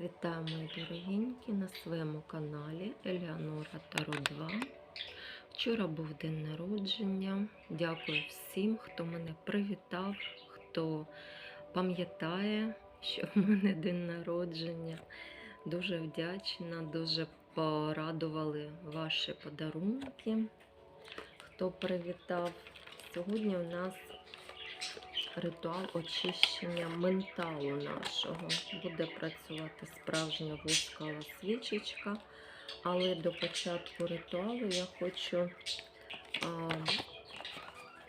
Вітаю, мої дорогенькі, на своєму каналі Еліанора Таро 2. Вчора був день народження. Дякую всім, хто мене привітав, хто пам'ятає, що в мене день народження. Дуже вдячна, дуже порадували ваші подарунки, хто привітав. Сьогодні у нас ритуал очищення менталу нашого. Буде працювати справжня вускала свічечка. Але до початку ритуалу я хочу а,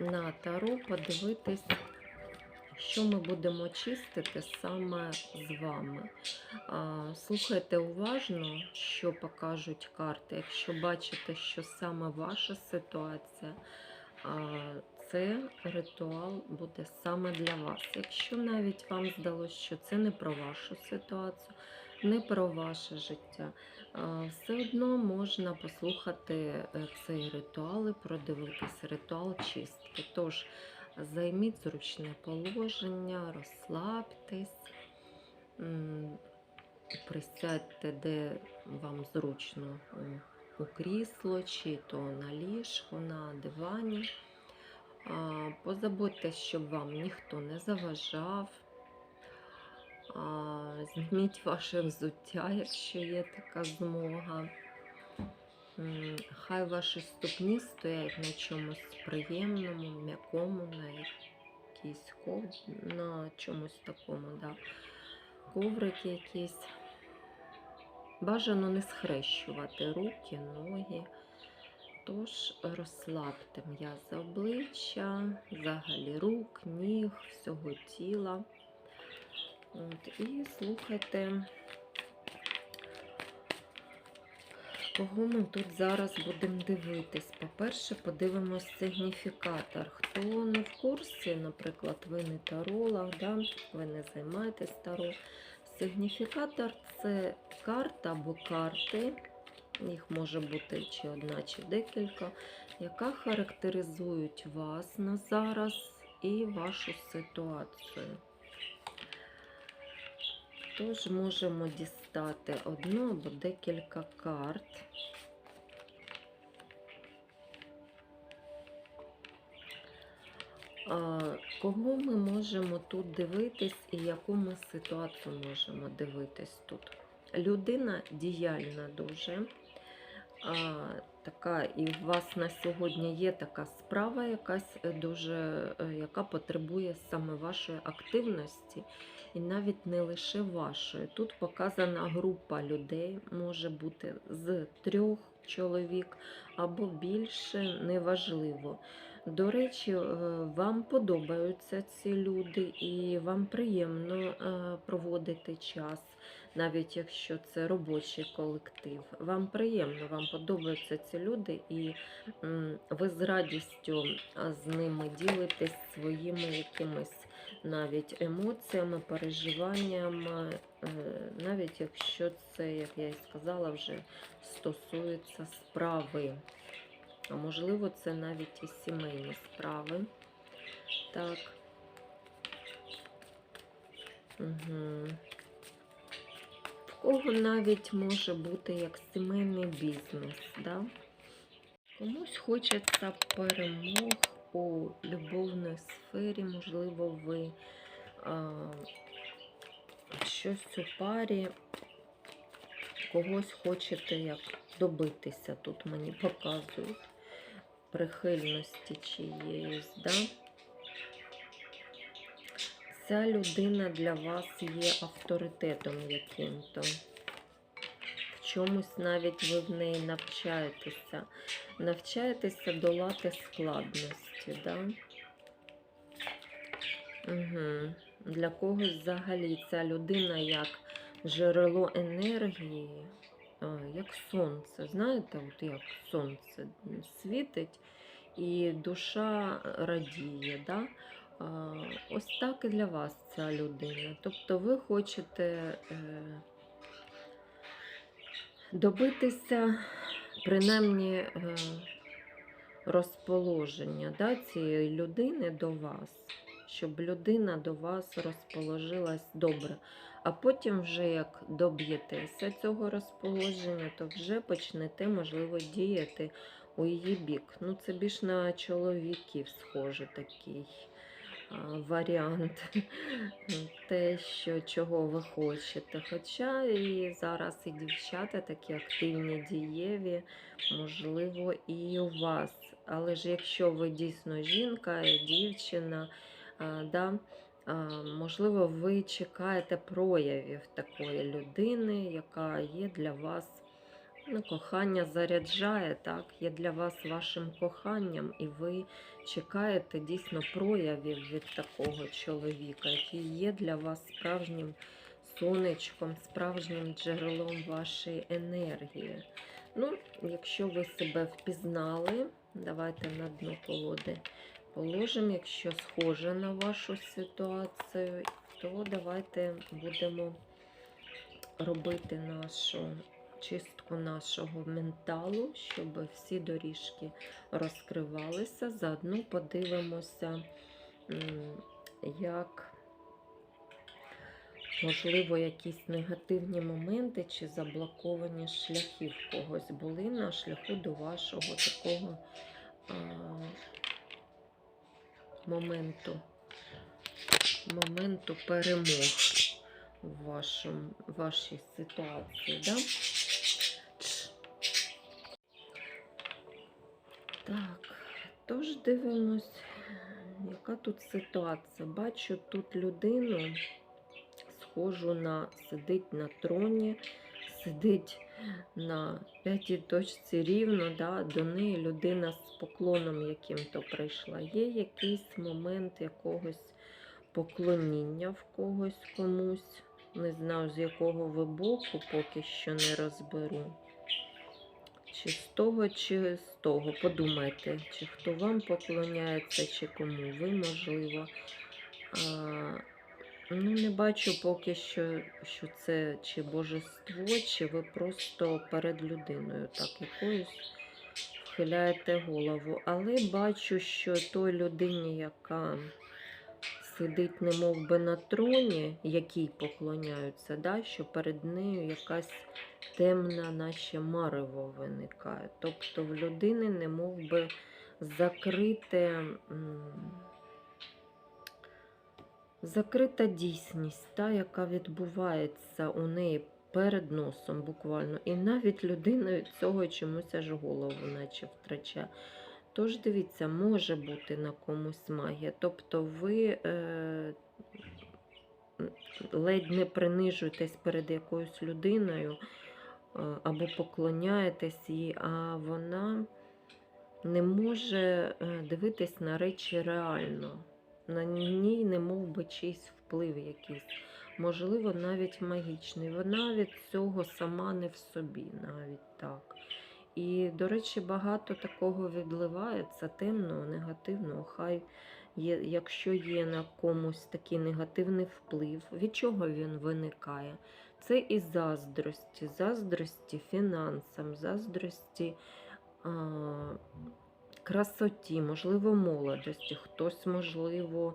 на таро подивитись, що ми будемо чистити саме з вами. А, слухайте уважно, що покажуть карти. Якщо бачите, що саме ваша ситуація, а, це ритуал буде саме для вас. Якщо навіть вам здалося, що це не про вашу ситуацію, не про ваше життя, все одно можна послухати е, цей ритуал і продивитись ритуал чистки. Тож займіть зручне положення, розслабтесь, присядьте, де вам зручно у крісло, чи то на ліжку, на дивані. А, Позаботьтесь, щоб вам ніхто не заважав. Зніміть ваше взуття, якщо є така змога. Хай ваші ступні стоять на чомусь приємному, м'якому, на якійсь ков... на чомусь такому, да. коврики якісь. Бажано не схрещувати руки, ноги. Тож розслабте м'язи обличчя, взагалі рук, ніг, всього тіла. От, і слухайте, кого ми тут зараз будемо дивитись. По-перше, подивимось сигніфікатор. Хто не в курсі, наприклад, ви не таролог, да? ви не займаєтесь таро. Сигніфікатор це карта або карти їх може бути чи одна, чи декілька, яка характеризують вас на зараз і вашу ситуацію. Тож можемо дістати одну або декілька карт. Кого ми можемо тут дивитись і яку ми ситуацію можемо дивитись тут? Людина діяльна дуже така, і у вас на сьогодні є така справа, якась е, дуже, е, яка потребує саме вашої активності, і навіть не лише вашої. Тут показана група людей, може бути з трьох чоловік або більше, неважливо. До речі, е, вам подобаються ці люди, і вам приємно проводити час навіть якщо це робочий колектив. Вам приємно, вам подобаються ці люди, і ви з радістю з ними ділитесь своїми якимись навіть емоціями, переживаннями, е, навіть якщо це, як я і сказала, вже стосується справи. А можливо, це навіть і сімейні справи. Так. Угу. Кого навіть може бути як сімейний бізнес. Да? Комусь хочеться перемог у любовній сфері, можливо, ви а, щось у парі, когось хочете як добитися, тут мені показують прихильності чиєїсь. Да? Ця людина для вас є авторитетом яким-то. В чомусь навіть ви в неї навчаєтеся. Навчаєтеся долати складності, да? Угу. Для когось взагалі ця людина як джерело енергії, як сонце. Знаєте, от як сонце світить, і душа радіє. Да? Ось так і для вас ця людина. Тобто ви хочете е, добитися принаймні е, розположення да, цієї людини до вас, щоб людина до вас розположилась добре. А потім, вже як доб'єтеся цього розположення, то вже почнете, можливо, діяти у її бік. Ну, це більш на чоловіків схоже такий варіант. Те, що чого ви хочете. Хоча і зараз і дівчата такі активні, дієві, можливо, і у вас. Але ж якщо ви дійсно жінка, дівчина, да, можливо, ви чекаєте проявів такої людини, яка є для вас. Ну, кохання заряджає, так, є для вас вашим коханням, і ви чекаєте дійсно проявів від такого чоловіка, який є для вас справжнім сонечком, справжнім джерелом вашої енергії. Ну, якщо ви себе впізнали, давайте на дно колоди положимо. Якщо схоже на вашу ситуацію, то давайте будемо робити нашу чистку нашого менталу, щоб всі доріжки розкривалися. Заодно подивимося, як можливо якісь негативні моменти чи заблоковані шляхи в когось були на шляху до вашого такого а, моменту, моменту перемог в вашому, вашій ситуації. Да? Так, тож дивимось, яка тут ситуація. Бачу тут людину, схожу на сидить на троні, сидить на п'ятій точці рівно, да, до неї людина з поклоном яким-то прийшла. Є якийсь момент якогось поклоніння в когось комусь. Не знаю, з якого ви боку, поки що не розберу. Чи з того, чи з того. Подумайте, чи хто вам поклоняється, чи кому ви, можливо. А, ну, не бачу поки що, що це чи божество, чи ви просто перед людиною так якоюсь вхиляєте голову. Але бачу, що той людині, яка сидить немов би на троні, якій поклоняються, да, що перед нею якась темна, наче марево виникає. Тобто в людини немов би закрите, закрита дійсність, та, яка відбувається у неї перед носом буквально. І навіть людина від цього чомусь аж голову наче втрачає. Тож дивіться, може бути на комусь магія. Тобто ви е, ледь не принижуєтесь перед якоюсь людиною або поклоняєтесь їй, а вона не може е, дивитись на речі реально. На ній не мов би чийсь вплив якийсь. Можливо, навіть магічний. Вона від цього сама не в собі, навіть так. І, до речі, багато такого відливається темного, негативного. Хай є, якщо є на комусь такий негативний вплив, від чого він виникає? Це і заздрості, заздрості фінансам, заздрості а, красоті, можливо, молодості. Хтось, можливо,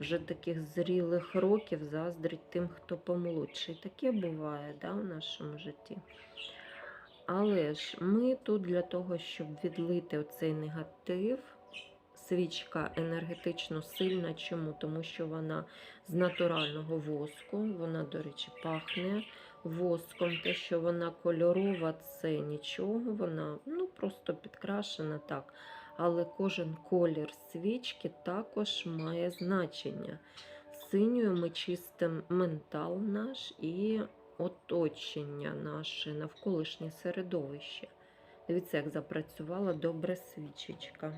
вже таких зрілих років заздрить тим, хто помолодший. Таке буває да, в нашому житті. Але ж ми тут для того, щоб відлити оцей негатив, свічка енергетично сильна. Чому? Тому що вона з натурального воску, вона, до речі, пахне воском. Те, що вона кольорова, це нічого, вона ну, просто підкрашена так. Але кожен колір свічки також має значення. Синьою ми чистимо ментал наш і оточення наше, навколишнє середовище. Дивіться, як запрацювала добре свічечка.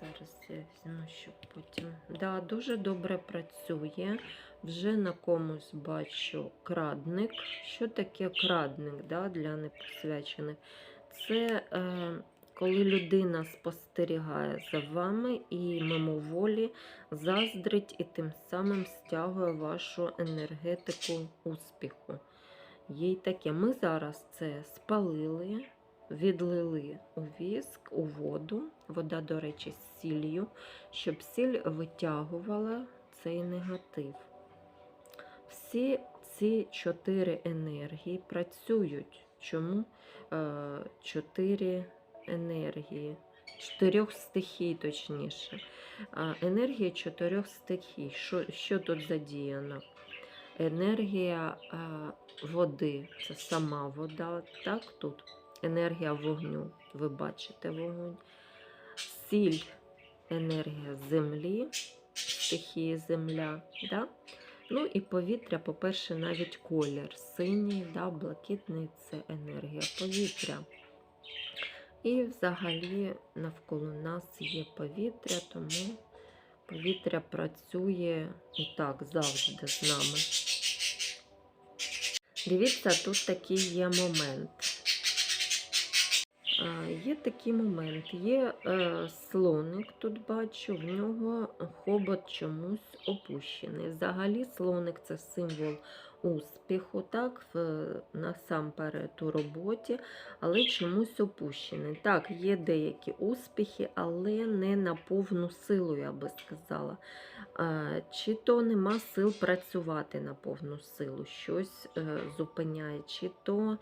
Зараз я візьму, щоб потім. Да, дуже добре працює. Вже на комусь бачу крадник. Що таке крадник да, для непосвячених? Це е, коли людина спостерігає за вами і мимоволі заздрить і тим самим стягує вашу енергетику успіху. Є таке. Ми зараз це спалили, відлили у віск, у воду. Вода, до речі, з сіллю, щоб сіль витягувала цей негатив. Всі ці чотири енергії працюють. Чому е, чотири енергії? Чотирьох стихій, точніше. Енергія чотирьох стихій. Що, що тут задіяно? Енергія води це сама вода, так тут. Енергія вогню, ви бачите вогонь. Сіль енергія землі, стихії земля. Да? Ну і повітря, по-перше, навіть колір. Синій, да, блакитний це енергія повітря. І взагалі навколо нас є повітря, тому повітря працює і так завжди з нами. Дивіться, тут такий є момент. Є такий момент. Є е, слоник, тут бачу, в нього хобот чомусь опущений. Взагалі, слоник це символ успіху, так, в, насамперед у роботі, але чомусь опущений. Так, є деякі успіхи, але не на повну силу, я би сказала. Чи то нема сил працювати на повну силу, щось е, зупиняє, чи то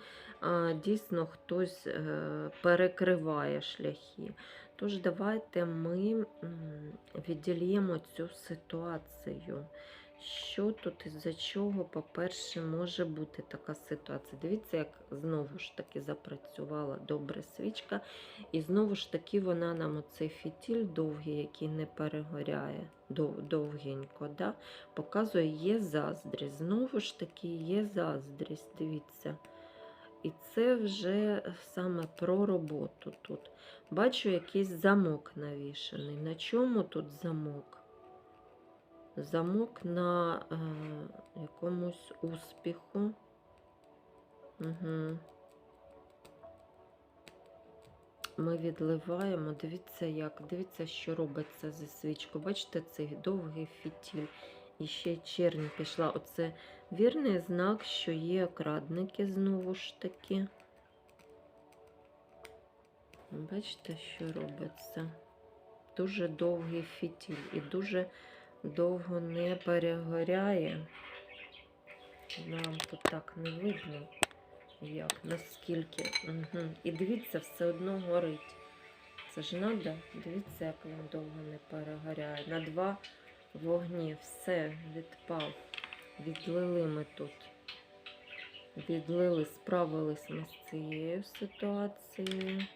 дійсно хтось е, перекриває шляхи. Тож давайте ми відділіємо цю ситуацію. Що тут із-за чого, по-перше, може бути така ситуація? Дивіться, як знову ж таки запрацювала добре свічка, і знову ж таки вона нам оцей фітіль довгий, який не перегоряє дов- довгенько, да? показує, є заздрість. Знову ж таки, є заздрість, дивіться. І це вже саме про роботу тут. Бачу якийсь замок навішаний. На чому тут замок? Замок на е, якомусь успіху. Угу. Ми відливаємо. Дивіться, як. Дивіться, що робиться зі свічкою. Бачите, цей довгий фітіль. І ще чернь пішла. Оце вірний знак, що є крадники знову ж таки. Бачите, що робиться? Дуже довгий фітіль і дуже довго не перегоряє. Нам тут так не видно, як, наскільки. Угу. І дивіться, все одно горить. Це ж треба, дивіться, як він довго не перегоряє. На два вогні все відпав. Відлили ми тут. Відлили, справились ми з цією ситуацією.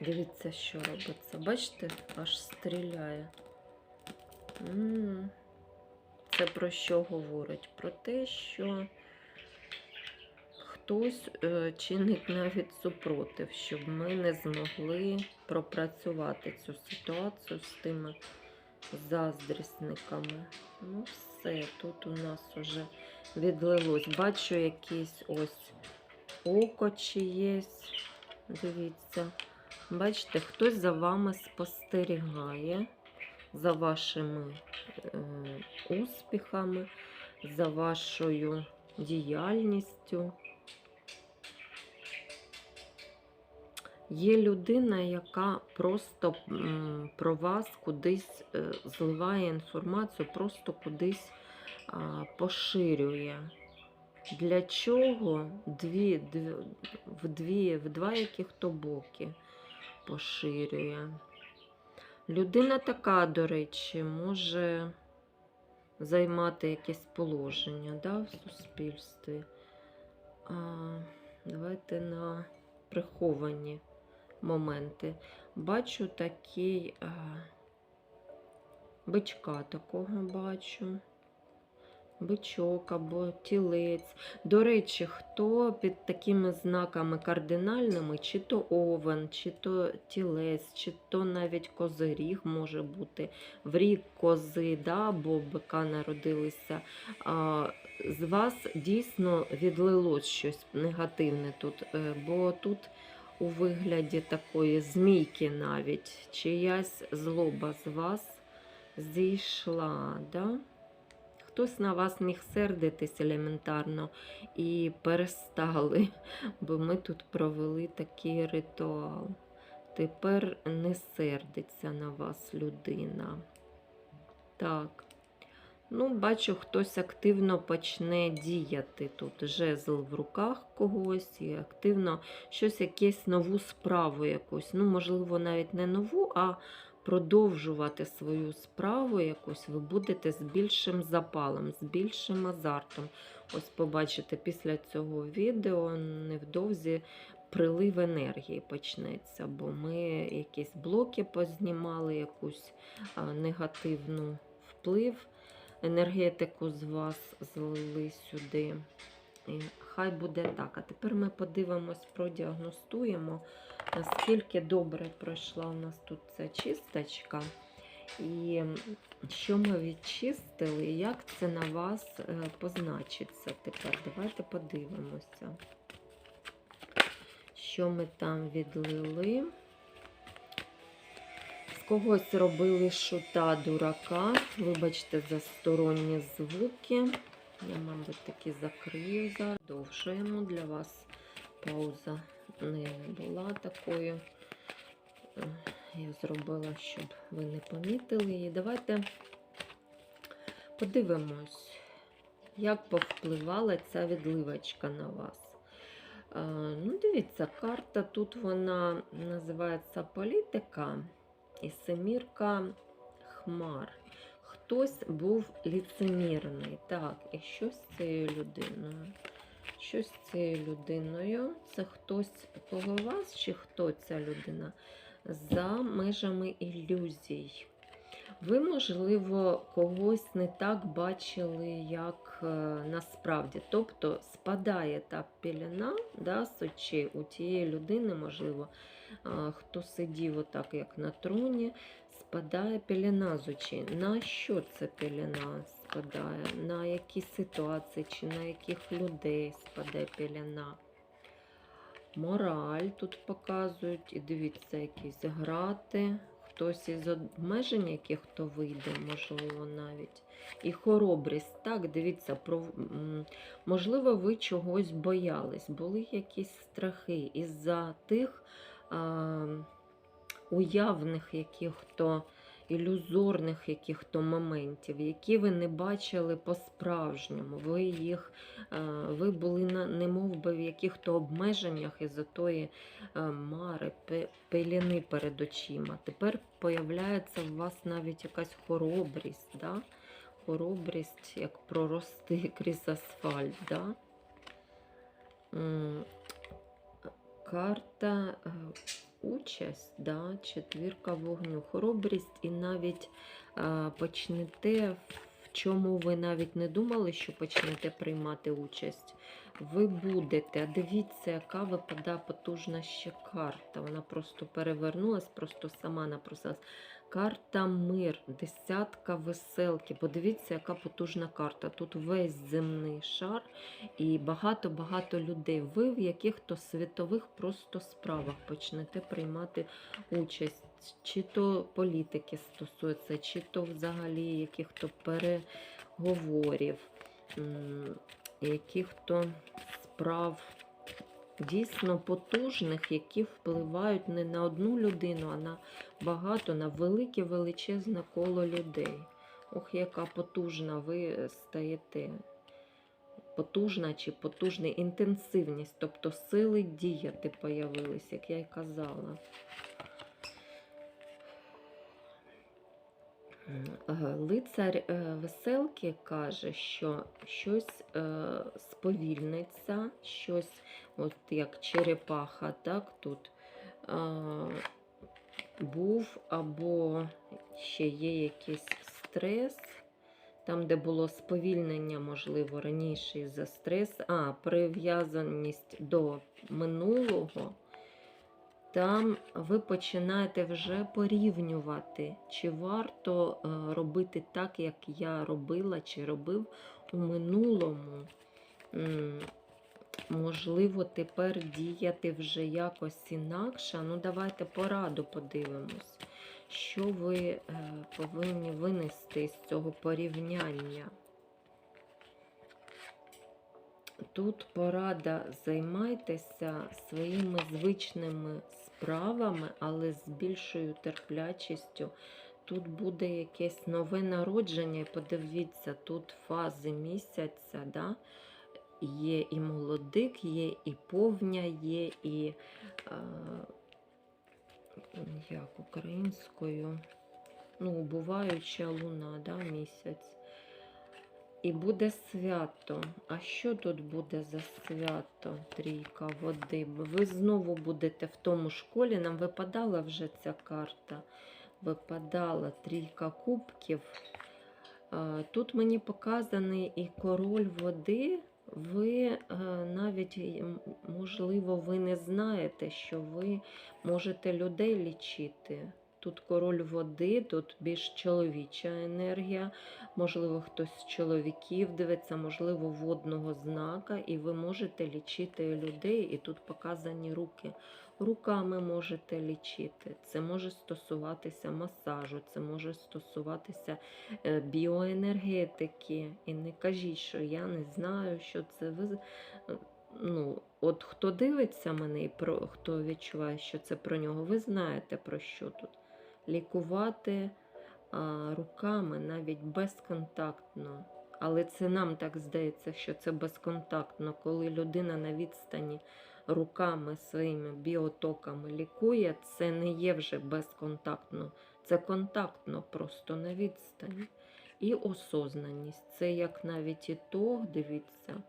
Дивіться, що робиться. Бачите, аж стріляє. Це про що говорить? Про те, що хтось е, чинить навіть супротив, щоб ми не змогли пропрацювати цю ситуацію з тими заздрісниками. Ну, все, тут у нас уже відлилось. Бачу якийсь ось око чиєсь. Дивіться. Бачите, хтось за вами спостерігає, за вашими е, успіхами, за вашою діяльністю. Є людина, яка просто про вас кудись е, зливає інформацію, просто кудись поширює. Для чого дві, в, дві, в два яких то боки поширює? Людина така, до речі, може займати якесь положення да, в суспільстві. А, давайте на приховані моменти. Бачу такий а, бичка такого бачу. Бичок або тілець. До речі, хто під такими знаками кардинальними, чи то овен, чи то тілець, чи то навіть козиріг може бути, в рік кози да, або бика народилися. А, з вас дійсно відлилось щось негативне тут, е, бо тут у вигляді такої змійки навіть чиясь злоба з вас зійшла. Да? Хтось на вас міг сердитись елементарно і перестали, бо ми тут провели такий ритуал. Тепер не сердиться на вас людина. Так. Ну, бачу, хтось активно почне діяти тут. Жезл в руках когось і активно щось, якесь нову справу якусь. Ну, можливо, навіть не нову, а продовжувати свою справу якусь ви будете з більшим запалом, з більшим азартом. Ось побачите, після цього відео невдовзі прилив енергії почнеться, бо ми якісь блоки познімали, якусь негативну вплив, енергетику з вас злили сюди. Хай буде так. А тепер ми подивимось, продіагностуємо, наскільки добре пройшла у нас тут ця чисточка. І що ми відчистили, і як це на вас е, позначиться тепер. Давайте подивимося, що ми там відлили. З когось робили шута дурака. Вибачте за сторонні звуки. Я, мабуть, таки закрию зараз. Довшуємо для вас. Пауза не була такою. Я зробила, щоб ви не помітили її. Давайте подивимось, як повпливала ця відливочка на вас. Ну, дивіться, карта тут вона називається політика і семірка хмар. Хтось був ліцемірний. Так, і що з цією людиною? Що з цією людиною? Це хтось коло вас, чи хто ця людина? За межами ілюзій. Ви, можливо, когось не так бачили, як е, насправді. Тобто спадає та пелена да, з очей у тієї людини, можливо, а, хто сидів отак, як на троні, спадає пелена з очей. На що це пелена спадає? На які ситуації чи на яких людей спадає пелена? Мораль тут показують, і дивіться, якісь грати. Хтось із обмежень, яких хто вийде, можливо, навіть. І хоробрість. Так, дивіться, про, можливо, ви чогось боялись, були якісь страхи із-за тих а, уявних яких-то ілюзорних яких-то моментів, які ви не бачили по-справжньому. Ви їх, ви були на, немов би в яких-то обмеженнях із-за тої мари, пе- пеліни перед очима. Тепер появляється у вас навіть якась хоробрість, да? хоробрість, як прорости крізь асфальт. Да? Карта е, участь, да? четвірка вогню, хоробрість, і навіть а, почнете, в чому ви навіть не думали, що почнете приймати участь. Ви будете, дивіться, яка випадає потужна ще карта. Вона просто перевернулась, просто сама напросилась. Карта мир, десятка веселки. Подивіться, яка потужна карта. Тут весь земний шар і багато-багато людей. Ви в яких-то світових просто справах почнете приймати участь. Чи то політики стосується, чи то взагалі яких-то переговорів, яких-то справ дійсно потужних, які впливають не на одну людину, а на багато, на велике величезне коло людей. Ох, яка потужна ви стаєте. Потужна чи потужна інтенсивність, тобто сили діяти появились, як я й казала. Лицар е, веселки каже, що щось е, сповільниться, щось, от як черепаха, так тут е, був, або ще є якийсь стрес, там, де було сповільнення, можливо, раніше із-за стресу, а, прив'язаність до минулого. Там ви починаєте вже порівнювати, чи варто е, робити так, як я робила чи робив у минулому. Можливо, тепер діяти вже якось інакше. Ну, давайте пораду подивимось, що ви е, повинні винести з цього порівняння. Тут порада займайтеся своїми звичними справами, але з більшою терплячістю. Тут буде якесь нове народження, і подивіться, тут фази місяця, да? є і молодик, є і повня, є і е, як українською, ну, убуваюча луна, да, місяць. І буде свято. А що тут буде за свято? Трійка води. Ви знову будете в тому школі. Нам випадала вже ця карта. Випадала трійка кубків. Тут мені показаний і король води. Ви е, навіть, можливо, ви не знаєте, що ви можете людей лічити. Тут король води, тут більш чоловіча енергія. Можливо, хтось з чоловіків дивиться, можливо, водного знака, і ви можете лічити людей, і тут показані руки. Руками можете лічити. Це може стосуватися масажу, це може стосуватися е, біоенергетики. І не кажіть, що я не знаю, що це ви. е, Ну, от хто дивиться мене і про хто відчуває, що це про нього, ви знаєте про що тут. Лікувати а, руками навіть безконтактно. Але це нам так здається, що це безконтактно, коли людина на відстані руками своїми біотоками лікує, це не є вже безконтактно, це контактно просто на відстані. І осознаність. Це як навіть і то, дивіться,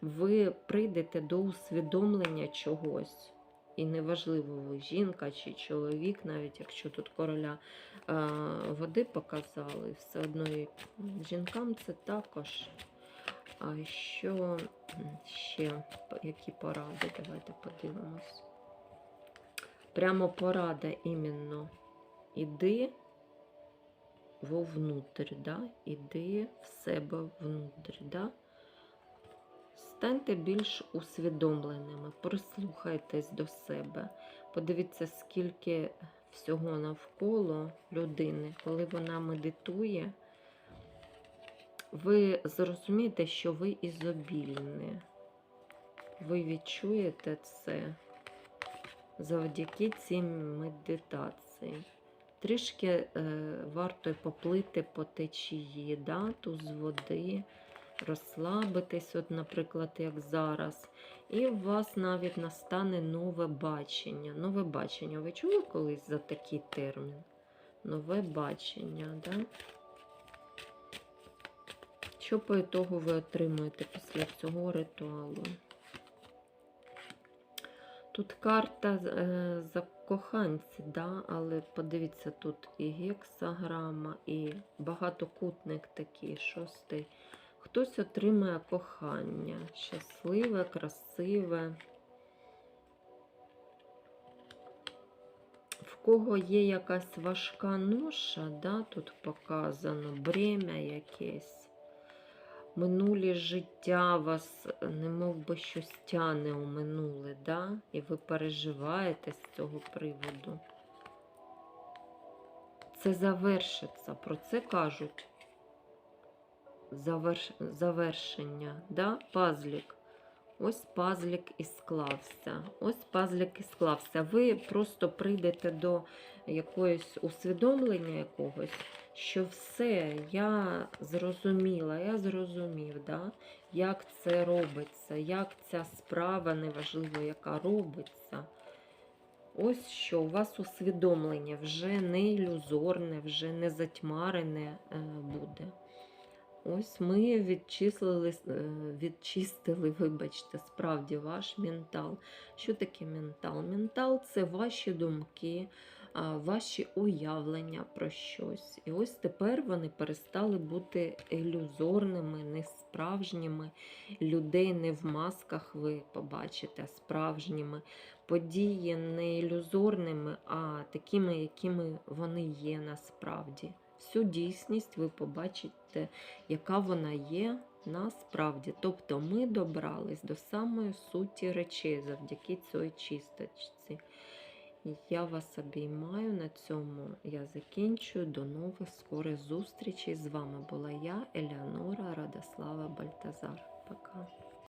ви прийдете до усвідомлення чогось. І неважливо, ви жінка чи чоловік, навіть якщо тут короля е, води показали, все одно і жінкам це також. А що ще які поради? Давайте подивимось. Прямо порада іменно. Іди вовнутрь, да? іди в себе внутрь. Да? Станьте більш усвідомленими, прислухайтесь до себе. Подивіться, скільки всього навколо людини, коли вона медитує, ви зрозумієте, що ви ізобільні. Ви відчуєте це завдяки цій медитації. Трішки е, варто поплити по течії, да, туз води, розслабитись, от, наприклад, як зараз. І у вас навіть настане нове бачення. Нове бачення. Ви чули колись за такий термін? Нове бачення, да? Що по ітогу ви отримуєте після цього ритуалу? Тут карта е, за коханці, да? але подивіться, тут і гексаграма, і багатокутник такий, шостий. Хтось отримає кохання. Щасливе, красиве. В кого є якась важка ноша, да? тут показано, бремя якесь. Минулі життя вас не мов би щось тяне у минуле, да? і ви переживаєте з цього приводу. Це завершиться, про це кажуть. Заверш... Завершення, да? пазлік. Ось пазлік і склався. Ось пазлік і склався. Ви просто прийдете до якогось усвідомлення якогось, що все, я зрозуміла, я зрозумів, да? як це робиться, як ця справа, неважливо, яка робиться. Ось що у вас усвідомлення вже не ілюзорне, вже не затьмарене е, буде. Ось ми відчислили, е, відчистили, вибачте, справді ваш ментал. Що таке ментал? Ментал це ваші думки, ваші уявлення про щось. І ось тепер вони перестали бути ілюзорними, несправжніми. Людей не в масках ви побачите, а справжніми. Події не ілюзорними, а такими, якими вони є насправді. Всю дійсність ви побачите, яка вона є насправді. Тобто ми добрались до самої суті речей завдяки цій чисточці. Я вас обіймаю на цьому. Я закінчую. До нових скорих зустрічей. З вами була я, Елеонора Радослава Бальтазар. Пока.